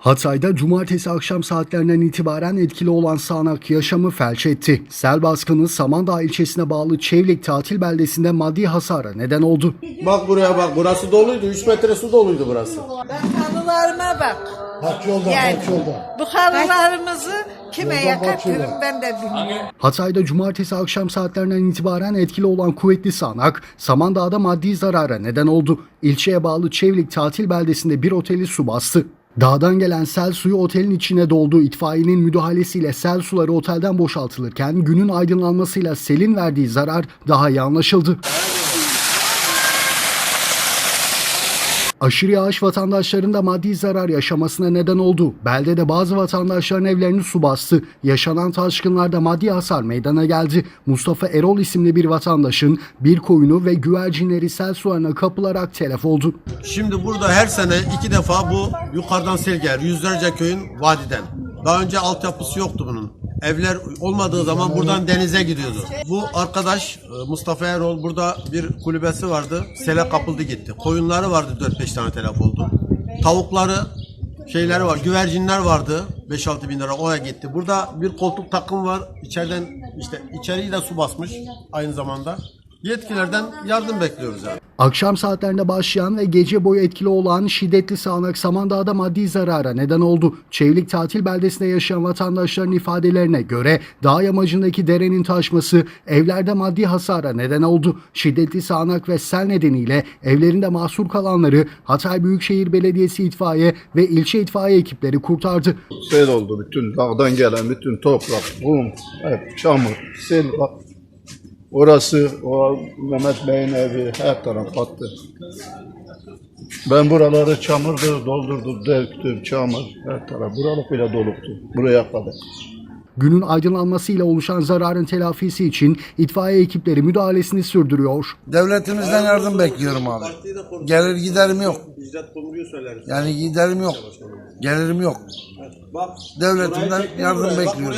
Hatay'da cumartesi akşam saatlerinden itibaren etkili olan sağanak yaşamı felç etti. Sel baskını Samandağ ilçesine bağlı Çevlik tatil beldesinde maddi hasara neden oldu. Bak buraya bak burası doluydu. 3 metre su doluydu burası. Ben halılarıma bak. Kaç yolda Yani kaç yolda. bu halılarımızı kime yakatırım ben de bilmiyorum. Hatay'da cumartesi akşam saatlerinden itibaren etkili olan kuvvetli sağanak Samandağ'da maddi zarara neden oldu. İlçeye bağlı Çevlik tatil beldesinde bir oteli su bastı. Dağdan gelen sel suyu otelin içine doldu. İtfaiyenin müdahalesiyle sel suları otelden boşaltılırken günün aydınlanmasıyla selin verdiği zarar daha iyi anlaşıldı. Aşırı yağış vatandaşların da maddi zarar yaşamasına neden oldu. Beldede bazı vatandaşların evlerini su bastı. Yaşanan taşkınlarda maddi hasar meydana geldi. Mustafa Erol isimli bir vatandaşın bir koyunu ve güvercinleri sel sularına kapılarak telef oldu. Şimdi burada her sene iki defa bu yukarıdan sel gelir. Yüzlerce köyün vadiden. Daha önce altyapısı yoktu bunun. Evler olmadığı zaman buradan denize gidiyordu. Bu arkadaş e, Mustafa Erol burada bir kulübesi vardı. Sele kapıldı gitti. Koyunları vardı 4-5 tane telef oldu. Tavukları şeyleri var. Güvercinler vardı. 5-6 bin lira oraya gitti. Burada bir koltuk takım var. İçeriden işte içeriği de su basmış aynı zamanda. Yetkilerden yardım bekliyoruz yani. Akşam saatlerinde başlayan ve gece boyu etkili olan şiddetli sağanak Samandağ'da maddi zarara neden oldu. Çevlik tatil beldesinde yaşayan vatandaşların ifadelerine göre dağ yamacındaki derenin taşması evlerde maddi hasara neden oldu. Şiddetli sağanak ve sel nedeniyle evlerinde mahsur kalanları Hatay Büyükşehir Belediyesi itfaiye ve ilçe itfaiye ekipleri kurtardı. Sel oldu bütün dağdan gelen bütün toprak, kum, hep çamur, sel. Orası, o Mehmet Bey'in evi her taraf battı. Ben buraları çamurdu, doldurdum, döktüm, çamur, her taraf. Buralık bile doluktu, buraya kadar. Günün aydınlanmasıyla oluşan zararın telafisi için itfaiye ekipleri müdahalesini sürdürüyor. Devletimizden yardım bekliyorum abi. Gelir giderim yok. Yani giderim yok. Gelirim yok. Bak. Devletimden yardım bekliyorum.